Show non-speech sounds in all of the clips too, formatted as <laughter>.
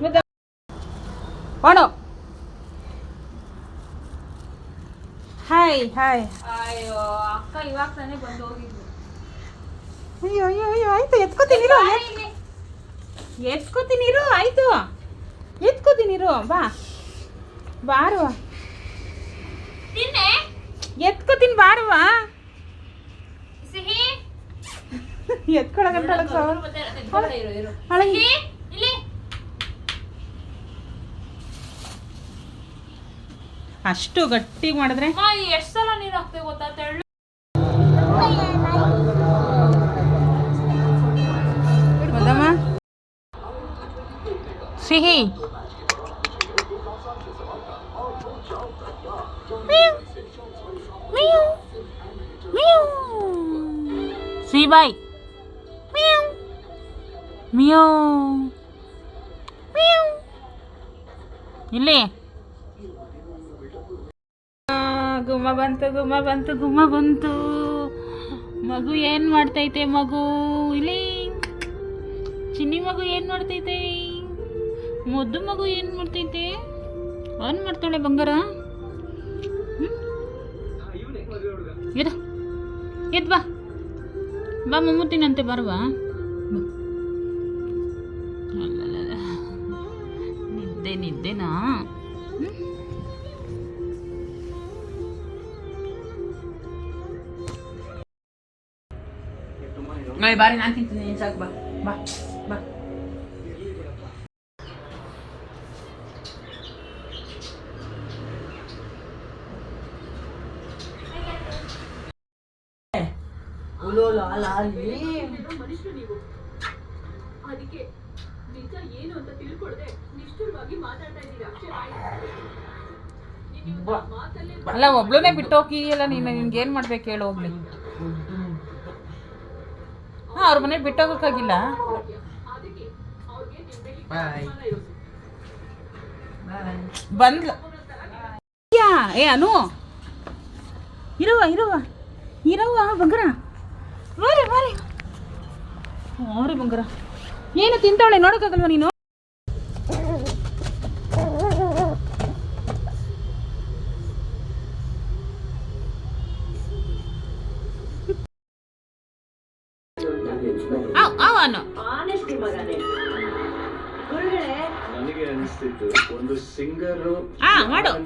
ಮುದ್ದ hi hi ಅಯ್ಯೋ ಅಕ್ಕ ಇವಾಗ ತಾನೇ ಬಂದು ಹೋಗಿದ್ರು ಅಯ್ಯೋ ಅಯ್ಯೋ ಅಯ್ಯೋ ಆಯ್ತು ಎತ್ಕೋತೀನಿ ಇರು ಎತ್ಕೋತೀನಿ ಇರು ಆಯ್ತು. ಎತ್ಕೋತೀನಿ ಇರು ಬಾ. ಬಾರುವ. ತಿನ್ನೇ ಎತ್ಕೋತೀನಿ ಬಾರುವ. ಸಿಹಿ? ಇರು ಹಳಗಿ ಸಿಹಿ? ಅಷ್ಟು ಗಟ್ಟಿ ಮಾಡಿದ್ರೆ? ಎಷ್ಟು ಸಲ ನೀರು ಹಾಕ್ತೇವೆ ಗೊತ್ತಾ? ತೆಳ್ಳು. ಮುದ್ದಮ್ಮ ಸಿಹಿ ಸಿಬಾಯ್ ಮಿಯೋ ಇಲ್ಲಿ. ಗುಮ್ಮ ಬಂತು ಗುಮ್ಮ ಬಂತು ಗುಮ್ಮ ಬಂತು. ಮಗು ಏನು ಮಾಡ್ತೈತೆ ಮಗು? ಇಲ್ಲಿ. ಚಿನ್ನಿ ಮಗು ಏನು ಮಾಡ್ತೈತೆ? ಮುದ್ದು ಮಗು ಏನು ಮಾಡ್ತೈತೆ? ಆನ್ ಮಾಡ್ತಾಳೆ ಬಂಗಾರ. ಹ್ಮ್? ಬಾ. ಬಾ ಬಾ ಮಮ್ಮುತ್ತಿನಂತೆ ಬರುವ ನಿದ್ದೆ ನಿದ್ದೆನಾ ಹ್ಮ್? ನೋಡಿ ಬಾರಿ ನಾನು ತಿಂತೀನಿ ನೀನು ಸಾಕು ಬಾ ಬಾ ಬಾ ಅಲ್ಲ, ಒಬ್ಳನ್ನೇ ಬಿಟ್ಟೋಗಿ ಅಲ್ಲ, ನೀನು ನಿನ್ಗೆ ಏನು ಮಾಡ್ಬೇಕು ಹೇಳು, ಹೋಗ್ಲಿ. ಹಾಂ, ಅವ್ರ ಮನೆ ಬಿಟ್ಟೋಗಕ್ಕಾಗಿಲ್ಲ ಬಂದ್ಲ. ಯಾ, ಏ, ಅನು. ಇರವ ಇರವ. ಇರವ, ಬಂಗಾರ. ಬಾರಿ ಬಾರೆ ಅವ್ರಿ ಬಂಗಾರ. ಏನು ತಿಂತಾಳೆ ನೋಡೋಕ್ಕಾಗಲ್ವ ನೀನು?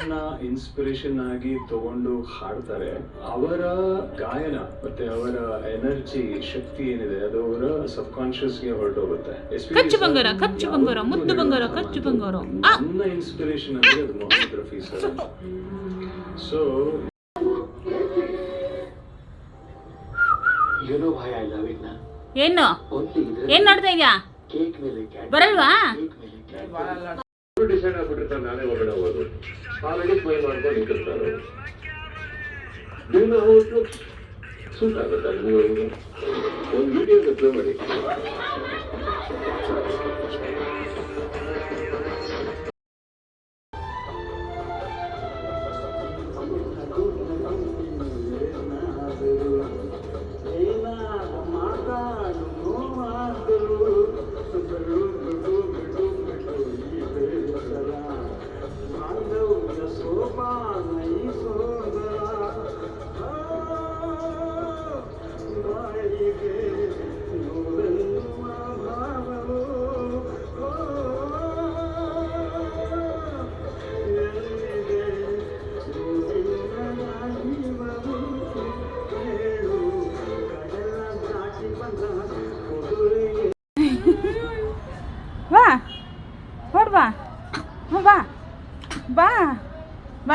ಮಾಡು. ಇನ್ಸ್ಪಿರೇಷನ್ ಆಗಿ ತಗೊಂಡು ಹಾಡ್ತಾರೆ. ಅವರ ಗಾಯನ ಮತ್ತೆ ಅವರ ಎನರ್ಜಿ ಶಕ್ತಿ ಏನಿದೆ ಅದು ಅವರ ಸಬ್ ಕಾನ್ಶಿಯಸ್ಗೆ ಹೊರಟೋಗುತ್ತೆ. ಖರ್ಚು ಕಚ್ಚು ಬಂಗಾರ, ಖರ್ಚು ಕಚ್ಚು ಬಂಗಾರ, ಮುದ್ದು ಬಂಗಾರ, ಖರ್ಚು ಕಚ್ಚು ಬಂಗಾರ. ನನ್ನ ಇನ್ಸ್ಪಿರೇಷನ್ ಅಂದ್ರೆ ಅದು ಮೊಹಮ್ಮದ್ ರಫಿ ಸರ್ ಸೊ ಏನೋ ಭಯ ಇಲ್ಲ ವಿಘ್ನ ಏನು? ಏನ್ ನೋಡ್ತಾ ಇದ್ಯಾ? ಬರಲ್ವಾ? ಡಿಸೈಡ್ ಆಗ್ಬಿಟ್ಟಿರ್ತಾರೆ ನಾನೇ ಹೊರಗಡೆ ಹೋಗೋದು ಆಲ್ರೆಡಿ ಸ್ಮೈಲ್ ಮಾಡ್ಕೊಂಡು ನಿಂತಿರ್ತಾರೆ ದಿನ ಸೂಟ್ ಆಗುತ್ತೆ ನೀವು ಒಂದು ವಿಡಿಯೋ ಅಪ್ಲೋಡ್ ಮಾಡಿ.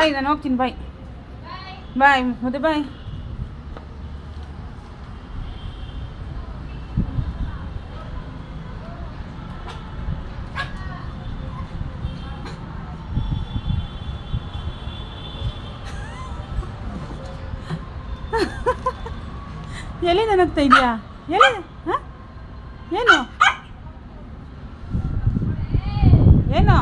ಬಾಯ್ ನಾನು ಹೋಗ್ತೀನಿ ಬಾಯ್ ಬಾಯ್ ಮುದ್ದೆ ಬಾಯ್ ಎಲ್ಲಿ ನನಗ್ತಾ ಇದೆಯಾ ಎಲ್ಲಿ ಹಾಂ ಏನು ಏನು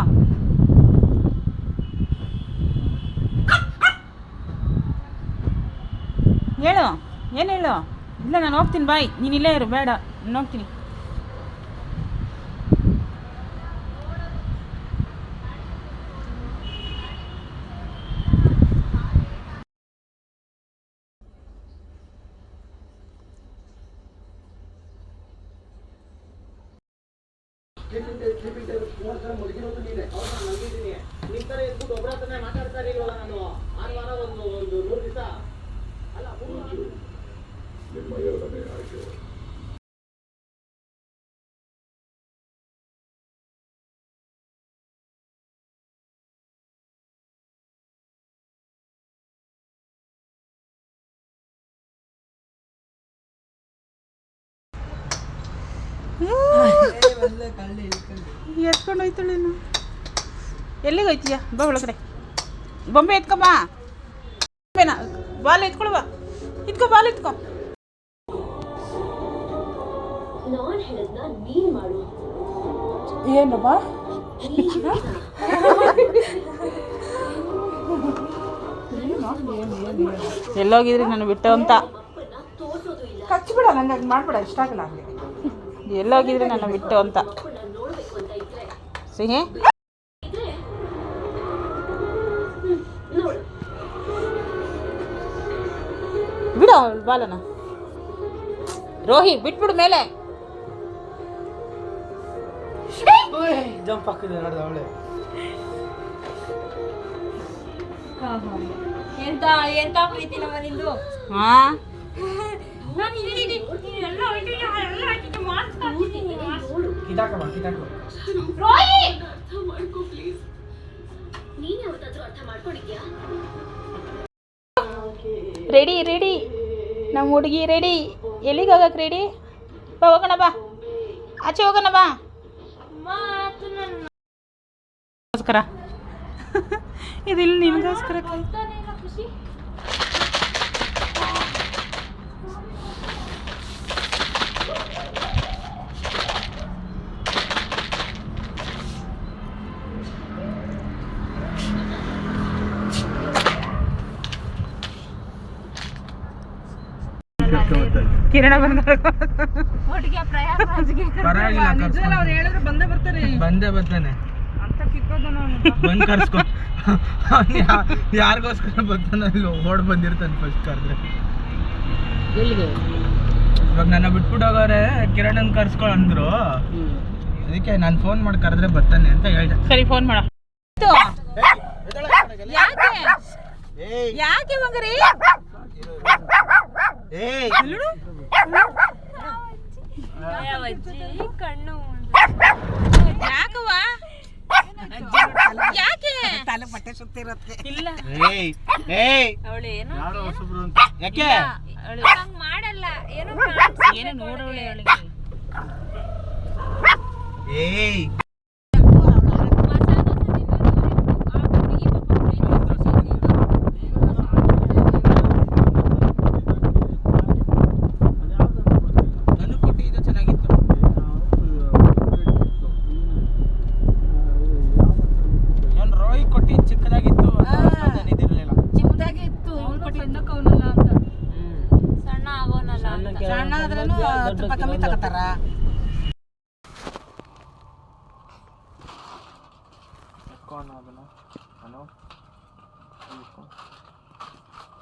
ಹೇಳು ಏನು ಹೇಳು? ಇಲ್ಲ ನಾನು ಹೋಗ್ತೀನಿ ಬಾಯ್ ನೀನು ಇಲ್ಲೇ ಇರು ಬೇಡ. ನಾನು ಹೋಗ್ತೀನಿ. ಎತ್ಕೊಂಡು ಹೋಯ್ತಾಳೇನು ಎಲ್ಲಿಗೆ ಹೋಯ್ತೀಯ? ಬಾ ಒಳಗಡೆ. ಬೊಂಬೆ ಎತ್ಕೊಬಾ ಬೊಂಬೆನ. ಬಾಲ್ ಎತ್ಕೊಳ್ಬಾ ಇತ್ಕೋ ಬಾಲ್ ಎತ್ಕೋ. ಏನಪ್ಪ? ಎಲ್ಲೋಗಿದ್ರಿ ನಾನು ಬಿಟ್ಟು ಅಂತ. ಅಪ್ಪನ್ನ ತೋರ್ಸೋದು ಇಲ್ಲ. ಕಚ್ಚಿಬಿಡ ನಂಗೆ ಹಂಗೆ ಮಾಡ್ಬೇಡ ಇಷ್ಟ ಆಗಲ್ಲ ಹಂಗೆ. ಎಲ್ಲೋಗಿದ್ರಿ ನನ್ನ ಬಿಟ್ಟು ಅಂತ. ಸಿಹಿ? ಬಿಡ ಬಾಲನ. ರೋಹಿ ಬಿಟ್ಬಿಡು ಮೇಲೆ. ಜಂಪ್ ಹಾಕಿದೆ ನೋಡ್ದ ಅವಳೆ. ಎಂತ ಎಂತ ಪ್ರೀತಿ ನಮ್ಮ ನಿಂದು? ಹಾ ರೆಡಿ ರೆಡಿ ನಮ್ಮ ಹುಡುಗಿ ರೆಡಿ ಎಲ್ಲಿಗೆ ಹೋಗಕ್ಕೆ ರೆಡಿ ಬಾ, ಹೋಗೋಣ, ಬಾ. ಆಚೆ ಹೋಗೋಣ, ಬಾ. ನಮಸ್ಕಾರ ಇದಿಲ್ಲ ನಿಮಗೋಸ್ಕರ ಖುಷಿ ಕಿರಣ ಪರವಾಗಿಲ್ಲ ಬಂದೇ ಬರ್ತಾನೆ. ಬಂದೇ ಬರ್ತಾನೆ. ಬಂದ್ ಕರ್ಸ್ಕೊ. <laughs> ಯಾರಿಗೋಸ್ಕರ ಬರ್ತಾನೆ ಓಡ್ ಬಂದಿರ್ತಾನೆ ಫಸ್ಟ್ ಕರೆದ್ರೆ. ಇವಾಗ ನನ್ನ ಬಿಟ್ಬಿಟ್ಟು ಹೋಗೋರೆ ಕಿರಣನ್ ಕರ್ಸ್ಕೊ ಅಂದ್ರು. ಅದಕ್ಕೆ ನಾನು ಫೋನ್ ಮಾಡಿ ಕರೆದ್ರೆ ಬರ್ತಾನೆ ಅಂತ ಹೇಳ್ದೆ. ಸರಿ ಫೋನ್ ಮಾಡ. ಯಾಕೆ? ಯಾಕೆ ಮಗರಿ ಏಯ್. ಕಣ್ಣು ಯಾಕವ್ವ ಯಾಕೆ ಇಲ್ಲ ಏಯ್ ಏಯ್ ಅವಳು ಏನು ಮಾಡಲ್ಲ ಏನು ಏನೋ ನೋಡೋಳೆ ಅವಳಿಗೆ ಏಯ್ ನನಗೆ ಕೊಟ್ಟು ಇದು ಚೆನ್ನಾಗಿತ್ತು ಏನ್ ರೋಯ್ ಕೊಟ್ಟಿ ಚಿಕ್ಕದಾಗಿತ್ತು ನಾನು ಇದಿರಲಿಲ್ಲ ಸಣ್ಣ ಆಗೋನಲ್ಲ ಅಂತ.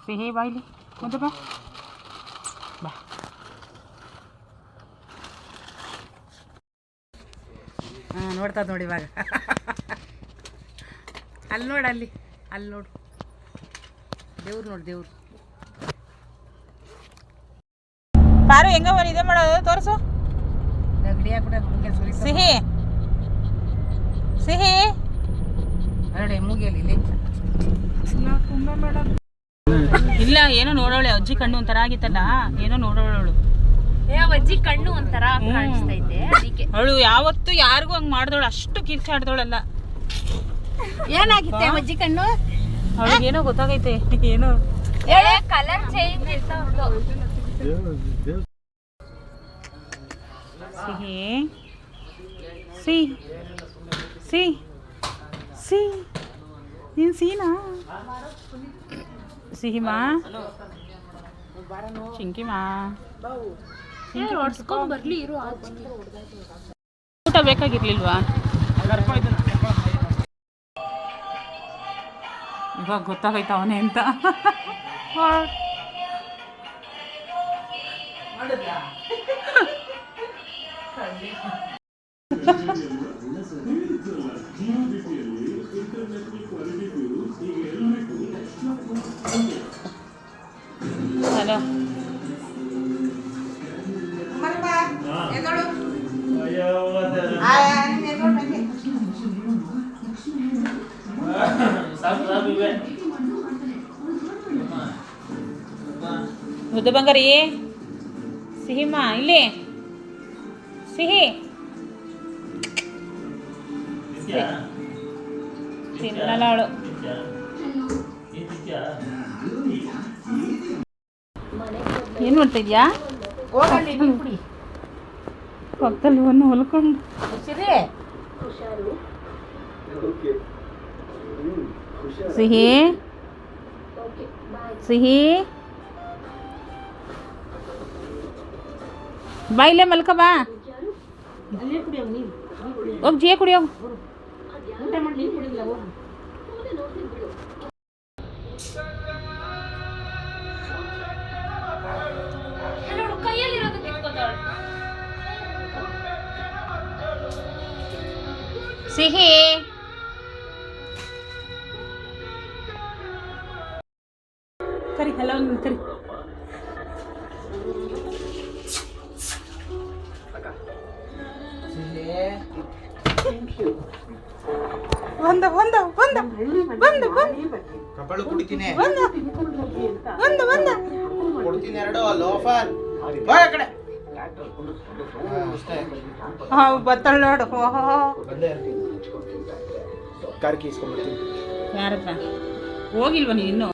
ಸಿಹಿ ಬಾಯ್ಲಿ. ಮುಂದೆ ಬಾ. ಬಾ. ಹಾಂ ನೋಡ್ತದ ನೋಡಿ ಇವಾಗ. <laughs> ಅಲ್ಲಿ ನೋಡು ಅಲ್ಲಿ. ಅಲ್ಲಿ ನೋಡು. ದೇವ್ರು ನೋಡು ದೇವ್ರು. ಪಾರು ಹೆಂಗ ಬರೀ ಇದೆ ಮಾಡೋದು ತೋರಿಸು. ಸಿಹಿ. ಸಿಹಿ. ಇಲ್ಲ. ಏನೋ ನೋಡೋಳೆ ಅಜ್ಜಿ ಕಣ್ಣು ಒಂಥರ ಆಗಿತ್ತಲ್ಲ ಏನೋ ನೋಡೋಳು ಅಜ್ಜಿ ಕಣ್ಣು ಒಂಥರ ಕಾಣಿಸ್ತೈತೆ ಅದಕ್ಕೆ. ಅವಳು ಯಾವತ್ತು ಯಾರಿಗೂ ಹಂಗ್ ಮಾಡ್ದವಳು ಅಷ್ಟು ಕಿರ್ಚಾಡ್ದವಳಲ್ಲ ಏನಾಗಿತ್ತೆ ಅಜ್ಜಿ ಕಣ್ಣು? ಅವಳಿಗೇನೋ ಗೊತ್ತಾಗೈತೆ ಏನೋ. ಕಲರ್ ಚೇಂಜ್ ಇರ್ತಾವ ಸಿಹಿ ಸಿ ಸಿ ಸಿ ನೀನು ಸೀನಾ ಸಿಹಿಮಾ ಚಿಂಕಿಮಾ ಊಟ ಬೇಕಾಗಿರ್ಲಿಲ್ವಾ? ಇವಾಗ ಗೊತ್ತಾಗೈತ ಅವನೇ ಅಂತ. ಹಲೋ ಮುದ್ದು ಬಂಗಾರಿ ಸಿಹಿಮ್ಮ ಇಲ್ಲಿ. ಸಿಹಿ. ತಿನ್ನಲಾಳು ಏನ್ ಏನು ಮಾಡ್ತಾ ಇದ್ಯಾ ಪಕ್ಕದಲ್ಲಿ ಒಂದು ಹೊಲ್ಕೊಂಡು. ಸಿಹಿ. ಸಿಹಿ. ಬಾ ಇಲ್ಲೇ ಮಲ್ಕ ಬಾ ಹೋಗಿ ಜಿಯೇ ಕುಡಿಯೋ ನೋಡು ಕೈಯಲ್ಲಿರೋದು ಕಿತ್ಕೋತಾಳೆ ಸಿಹಿ ಕಪಾಳು ಕುಡಿತೀನಿ. ಎರಡು ಲೋಫರ್. ಬಾ ಆ ಕಡೆ. ಹಾ, ಬತ್ತಳ ನೋಡು ಓಹೋ ಬಂದೇ ಇರ್ತೀನಿ. ಕಾರ್ ಕೀಸ್ಕೊಂಡ್ಬಿಡ್ತೀನಿ ಯಾರತ್ರ? ಹೋಗಿಲ್ವ ನೀನು? ಇನ್ನೂ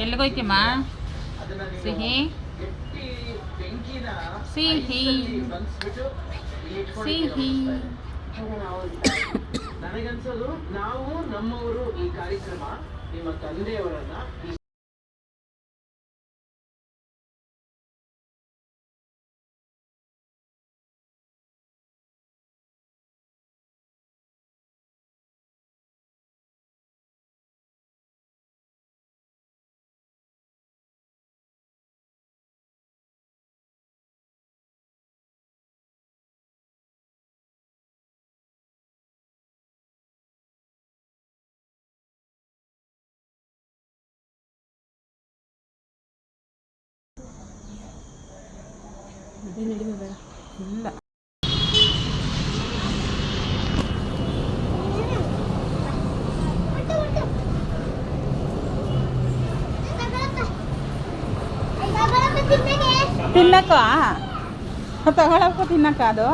ಎಲ್ಲಿಗೋಯ್ತಿಮ್ಮ ಸಿಹಿ? ಸಿಹಿ. ಸಿಹಿ. ನನಗನ್ಸೋದು ನಾವು ನಮ್ಮವರು ಈ ಕಾರ್ಯಕ್ರಮ ನಿಮ್ಮ ತಂದೆಯವರನ್ನ ಈ ಇಲ್ಲ ತಿನ್ನಕ್ಕ ತಗೊಳಕ್ಕ ತಿನ್ನಕ್ಕ ಅದು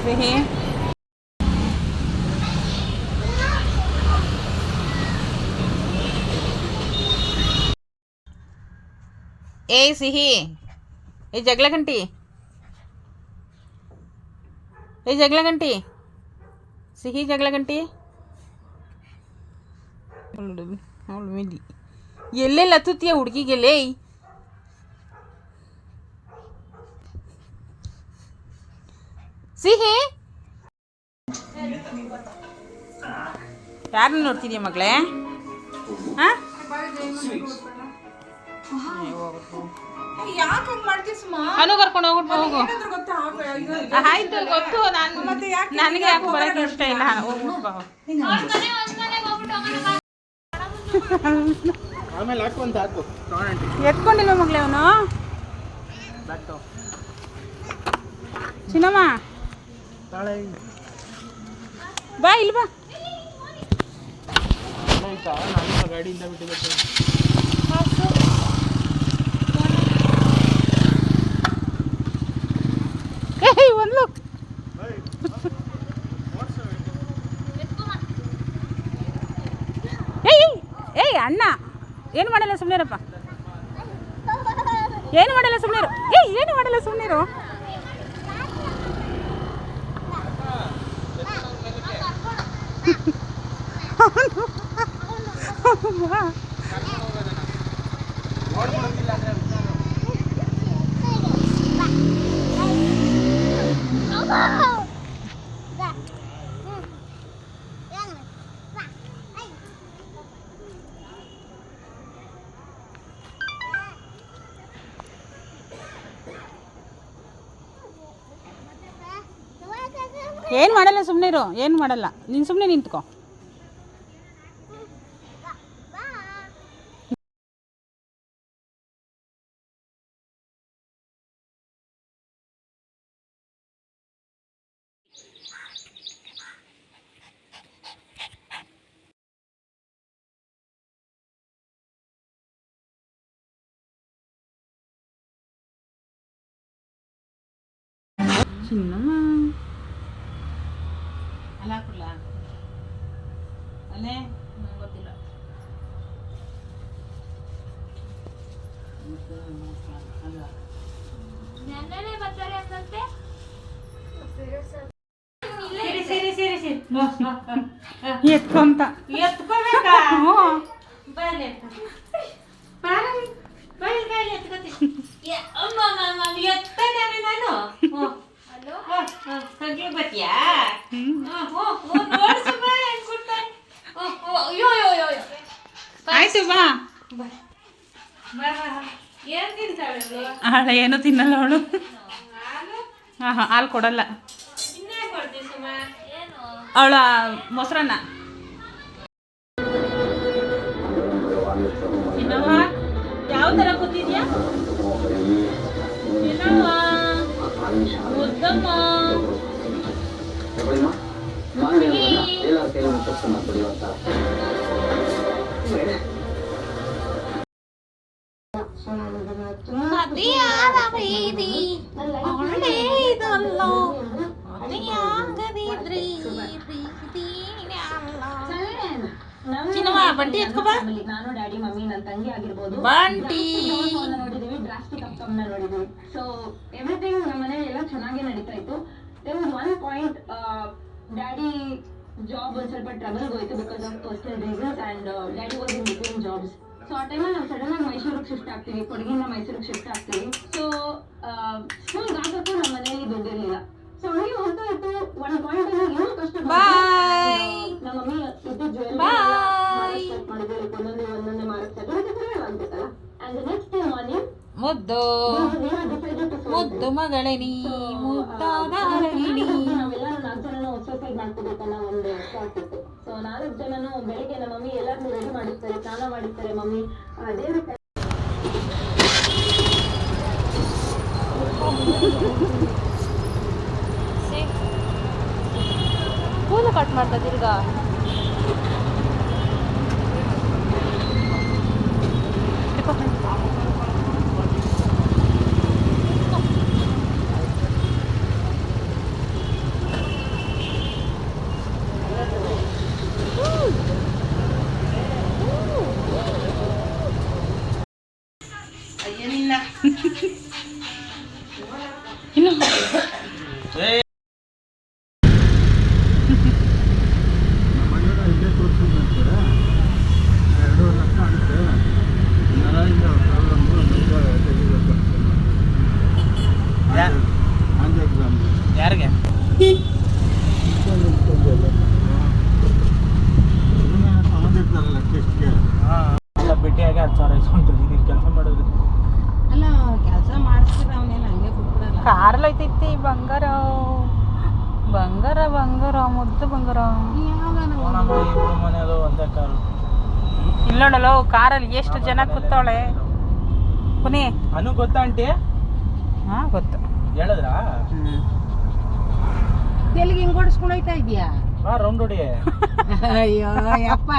ಸಿಹಿ ಏಯ್ ಸಿಹಿ, ಏ ಜಗಳ ಗಂಟಿ. ಏ ಜಗಳ ಗಂಟಿ. ಸಿಹಿ ಜಗಳ ಗಂಟಿ. ಎಲ್ಲೆಲ್ಲ ಹತ್ತುತ್ತೀಯ ಹುಡುಗಿಗೆಲ್ಲೇ? ಸಿಹಿ. ಯಾರನ್ನ ನೋಡ್ತಿದ್ಯಾ ಮಗಳೇ? ಹಾ? ಅನು ಕರ್ಕೊಂಡು ಹೋಗ್ಬಿಟ್ಟು ಹೋಗು. ಆಯ್ತು ಗೊತ್ತು ನಾನು ನನಗೆ ಯಾಕೆ ಬರಕ್ಕೆ ಇಷ್ಟ ಇಲ್ಲ. ಹೋಗ್ಬಿಟ್ಟು ಬಾ. ಆಮೇಲೆ ಹಾಕು. ಅಂತ ಹಾಕು ಮಗಳೇ ಅವನು? ಬ್ಯಾಕ್ ಚಿನ್ನಮ್ಮ? ತಾಳೆ ಬಾ ಇಲ್ಲಿ ಬಾ. ಆಯ್ತಾ? ನಾನು ಗಾಡಿಯಿಂದ ಬಿಟ್ಟು ಬರ್ತೀನಿ one ಒಂದು ಏಯ್ ಏಯ್ ಅಣ್ಣ ಏನು ಮಾಡಲ್ಲ ಸುಮ್ಮನಿರಪ್ಪ ಏನು ಮಾಡಲ್ಲ ಸುಮ್ಮನಿರು ಏಯ್ ಏನು ಮಾಡಲ್ಲ ಸುಮ್ಮನಿರು ಏನು ಮಾಡಲ್ಲ ಸುಮ್ಮನಿರು ಏನು ಮಾಡಲ್ಲ ನೀನು ಸುಮ್ಮನೆ ನಿಂತ್ಕೊ ಚಿನ್ನಮ್ಮ ಅಲ್ಲ ಹಾಕ್ಬಿಡ್ಲಾ ಅಲ್ಲೇ ಗೊತ್ತಿಲ್ಲ ಸರಿ ಸರಿ ಸರಿ ಎತ್ಕೊಂತ ಎತ್ಕೋಬೇಕಾ ಹ್ಞೂ ಬರಲಿ ಬಾರ ಬರಲಿ ಬಾರಿ ಎತ್ಕೋತೀನಿ ಅಮ್ಮ ಅಮ್ಮ ಎತ್ತದಾನೆ ನಾನು ಕಗ್ಲಿ ಬತ್ತೀಯಾ ನೋಡ್ಸಮ್ಮ ಹೆಂಗ್ ಕೊಡ್ತಾನೆ ಅಯ್ಯೋ ಅಯ್ಯೋ ಅಯ್ಯೋ ಅಯ್ಯೋ ಆಯ್ತು ಬಾ ಬಾ ಬಾ ಏನ್ ತಿಂತಾಳೆ ಅವ್ಳು? ಏನೂ ತಿನ್ನಲ್ಲ ಅವಳು. ಹಾಂ ಹಾಂ ಹಾಲು ಕೊಡಲ್ಲ. ಅವಳ ಮೊಸರನ್ನ. ಬಂಟಿ ಎತ್ಕೋ ಬಾ. ನಾನು ಡ್ಯಾಡಿ ಮಮ್ಮಿ ನನ್ನ ತಂಗಿ ಆಗಿರ್ಬೋದು. ಬಂಟಿ. ನೋಡಿದೀವಿ ಡ್ರಾಸ್ಟಿಕ್ ಅಪ್ಕಮ್ನ ನೋಡಿದೀವಿ. ಸೊ ಎವ್ರಿಥಿಂಗ್ ನಮ್ಮ ಮನೇಲಿ ಎಲ್ಲ ಚೆನ್ನಾಗಿ ನಡೀತಾ ಇತ್ತು. There was one point daddy job ಒಂದು ಸ್ವಲ್ಪ ಟ್ರಬಲ್ ಹೋಯ್ತು because of personal reasons and daddy was in between jobs so ಆ ಟೈಮಲ್ಲಿ ನಾವು ಸಡನ್ ಆಗಿ ಮೈಸೂರಿಗೆ ಶಿಫ್ಟ್ ಆಗ್ತೀವಿ ಕೊಡಗಿಂದ ಮೈಸೂರಿಗೆ ಶಿಫ್ಟ್ ಆಗ್ತೀವಿ ಸೊ ನಮ್ಗೆ ಆಗಕ್ಕೂ ನಮ್ಮ ಮನೆಯಲ್ಲಿ ದುಡ್ಡಿರಲಿಲ್ಲ ಸೊ ಹಂಗೆ ಹೋಗ್ತಾ ಇತ್ತು ಒಂದ್ ಪಾಯಿಂಟ್ ಏನೋ ಕಷ್ಟ. ನಮ್ಮ ಮಮ್ಮಿ ಇದು ಜ್ಯುವೆಲ್ಲರಿ ಮಾಡಿದ್ರೆ ಒಂದೊಂದೇ ಒಂದೊಂದೇ ಮಾರಕ್ ಮಾಡಿದ್ರೆ ಆಗ್ಬೇಕಲ್ಲ ಅಂಡ್ ನೆಕ್ಸ್ಟ್ ಮಾರ್ನಿಂಗ್ ಮುದ್ದು ಮುದ್ದು ಮಗಳೇ ನೀ ಮುದ್ದಾದ ನಾವೆಲ್ಲರೂ ನಾಲ್ಕು ಹೊಸ ಸೂಸೈಡ್ ಮಾಡ್ಕೋಬೇಕನ್ನೋ ಒಂದು ಶಾರ್ಟ್ ಇತ್ತು ಸೊ ನಾಲ್ಕು ಜನನು ಬೆಳಿಗ್ಗೆ ನಮ್ಮ ಮಮ್ಮಿ ಎಲ್ಲರನ್ನೂ ರೆಡಿ ಮಾಡಿರ್ತಾರೆ ಸ್ನಾನ ಮಾಡಿರ್ತಾರೆ ಮಮ್ಮಿ ದೇವ್ರ ಕಟ್ ಮಾಡ್ತಾ ತಿರ್ಗಾ ಇನ್ನು ಎರಡೂವರೆ ಲಕ್ಷ ಆಗುತ್ತೆ ಕಾರಲ್ಲಿ ಹೋಯ್ತೈತಿ ಬಂಗಾರ ಬಂಗಾರ ಬಂಗಾರ ಮುದ್ದು ಬಂಗಾರ ನಮ್ಮ ಇಬ್ರು ಮನೆಯದು ಒಂದೇ ಕಾರು ಇಲ್ಲ ನೋಡಲ್ಲ ಕಾರಲ್ಲಿ ಎಷ್ಟು ಜನ ಕೂತಾಳೆ ಪುನಿ. ಅನು ಗೊತ್ತಾ ಆಂಟಿ? ಹಾ ಗೊತ್ತು. ಹೇಳಿದ್ರಾ? ಎಲ್ಲಿಗೆ ಹಿಂಗ್ ಓಡಿಸ್ಕೊಂಡು ಹೋಯ್ತಾ ಇದೀಯಾ ಬಾ ರೌಂಡ್ ಹೊಡಿ. ಅಯ್ಯೋ ಯಪ್ಪ.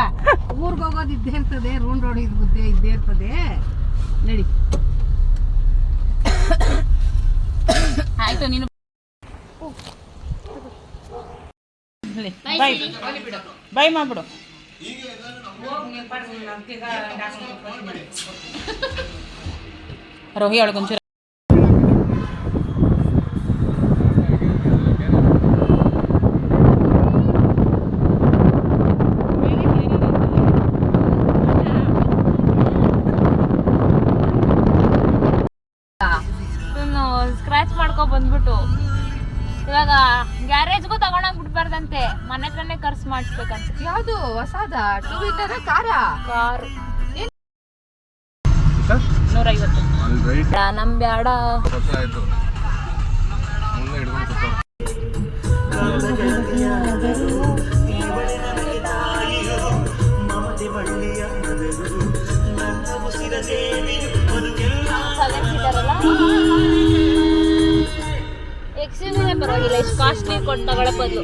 ಊರ್ಗ್ ಹೋಗೋದು ಇದ್ದೇ ಇರ್ತದೆ ರೂಂಡ್ ಹೊಡಿದ್ ಬುದ್ಧಿ ಇದ್ದೇ ಇರ್ತದೆ. ನಡಿ. ಆಯ್ತು ನೀನು ಬೈ. ಬಾಯ್ ಮಾಡ್ಬಿಡು. ರೋಹಿ ಒಳಗೊಂಚೂರು ಹೊಸಾದ ಟೂ ವೀಲರ್ ಕಾರ. ಕಾರು. ನೂರೈವತ್ತು. ನಮ್ ಬ್ಯಾಡ. ಎಕ್ಸಿವಿನೇ ಪರವಾಗಿಲ್ಲ ಇಷ್ಟು ಕಾಸ್ಟ್ಲಿ ಕೊಟ್ಟು ತಗೊಳ್ಳೋ ಬದಲು.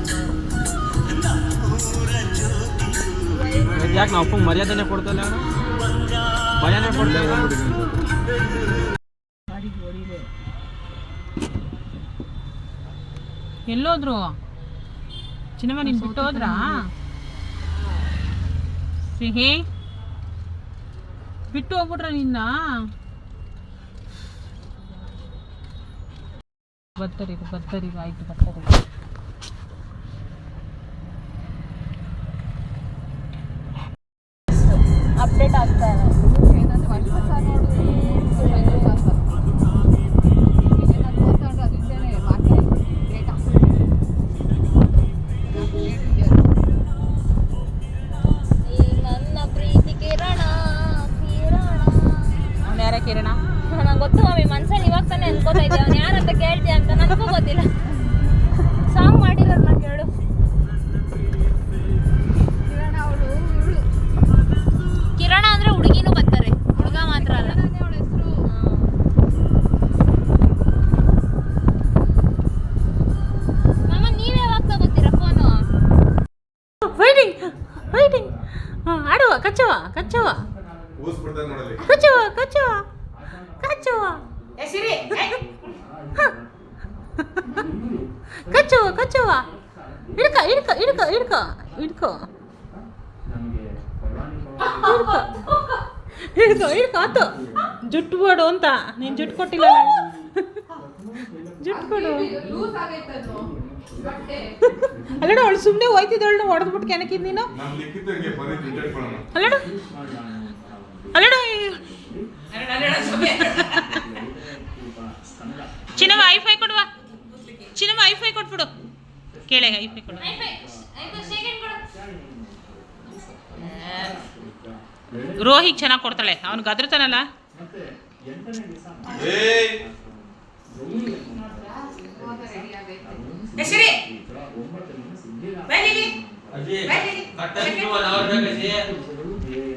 ಯಾಕೆ ನಾವು ಅಪ್ಪಂಗೆ ಮರ್ಯಾದನೆ ಕೊಡ್ತಲ್ಲ ಭಯನೇ ಕೊಡ್ತಾ ಎಲ್ಲೋದ್ರು? ಚಿನ್ನಮ್ಮ, ನೀನ್ ಬಿಟ್ಟು ಹೋದ್ರಾ? ಸಿಹಿ? ಬಿಟ್ಟು ಹೋಗ್ಬಿಟ್ರ ನಿನ್ನ? ಬತ್ತರಿಗ ಬತ್ತರಿಗ ಆಯ್ತು ಬತ್ತರಿಗ अपडेट आता है। ಹಿಡ್ಕ ಹಿಡ್ಕೋ ಹಿಡ್ಕೊ ಆತು. ಜುಟ್ಟು ಕೊಡು ಅಂತ. ನೀನು ಜುಟ್ಟು ಕೊಟ್ಟಿಲ್ಲ <laughs> ಜುಟ್ಟು ಕೊಡು. ಅಲ್ಲಡ ಅವಳು ಸುಮ್ಮನೆ ಹೋಯ್ತಿದ್ದವಳು ಹೊಡೆದ್ಬಿಟ್ಟು ಕೆನಕಿದ್ ನೀನು? ಅಲ್ಲಡ. ಅಲ್ಲಡ ಚಿನ್ನ ಐಫೈ ಕೊಡುವ. ಚಿನ್ನ ಐಫೈ ಕೊಟ್ಬಿಡು. ಕೇಳೆ ಐಫೈ ಕೊಡು. ರೋಹಿಗ್ ಚೆನ್ನಾಗಿ ಕೊಡ್ತಾಳೆ. ಅವ್ನು ಗದ್ರತಾನಲ್ಲ?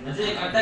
ಅಜಯ್ ಕಟ್ಟ